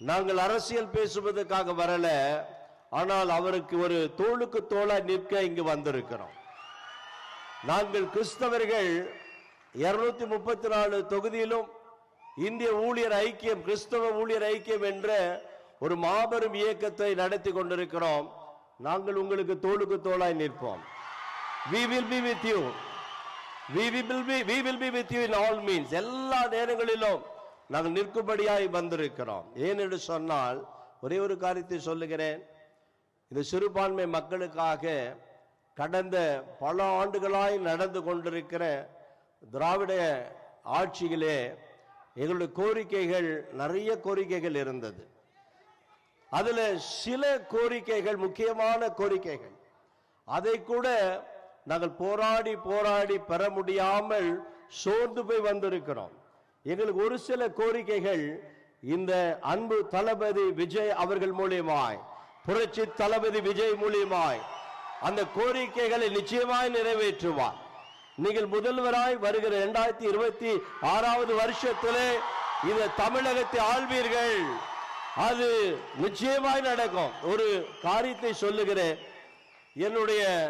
நாங்கள் அரசியல் பேசுவதற்காக வரல ஆனால் அவருக்கு ஒரு தோளுக்கு தோளா நிற்க இங்கு வந்திருக்கிறோம். நாங்கள் கிறிஸ்தவர்கள் இருநூத்தி முப்பத்தி நாலு தொகுதியிலும் இந்திய ஊழியர் ஐக்கியம் கிறிஸ்தவ ஊழியர் ஐக்கியம் என்ற ஒரு மாபெரும் இயக்கத்தை நடத்தி கொண்டிருக்கிறோம். நாங்கள் உங்களுக்கு தோளுக்கு தோளாய் நிற்போம். We will be with you. We will be we will be with you in all means எல்லா நேரங்களிலும் நாங்கள் நிற்கும்படியாய் வந்திருக்கிறோம். ஏன் என்று சொன்னால் ஒரே ஒரு காரியத்தை சொல்லுகிறேன். இந்த சிறுபான்மை மக்களுக்காக கடந்த பல ஆண்டுகளாய் நடந்து கொண்டிருக்கிற திராவிட ஆட்சியிலே எங்களுடைய கோரிக்கைகள் நிறைய கோரிக்கைகள் இருந்தது. அதில் சில கோரிக்கைகள் முக்கியமான கோரிக்கைகள். அதை கூட நாங்கள் போராடி போராடி பெற முடியாமல் சோர்ந்து போய் வந்திருக்கிறோம். எங்களுக்கு ஒரு சில கோரிக்கைகள். இந்த அன்பு தளபதி விஜய் அவர்கள் மூலியமாய் புரட்சி தளபதி விஜய் மூலியமாய் அந்த கோரிக்கைகளை நிச்சயமாய் நிறைவேற்றுவார். நீங்கள் முதல்வராய் வருகிற இரண்டாயிரத்தி இருபத்தி ஆறாவது வருஷத்திலே இந்த தமிழகத்தை ஆள்வீர்கள். அது நிச்சயமாய் நடக்கும். ஒரு காரியத்தை சொல்லுகிறேன். என்னுடைய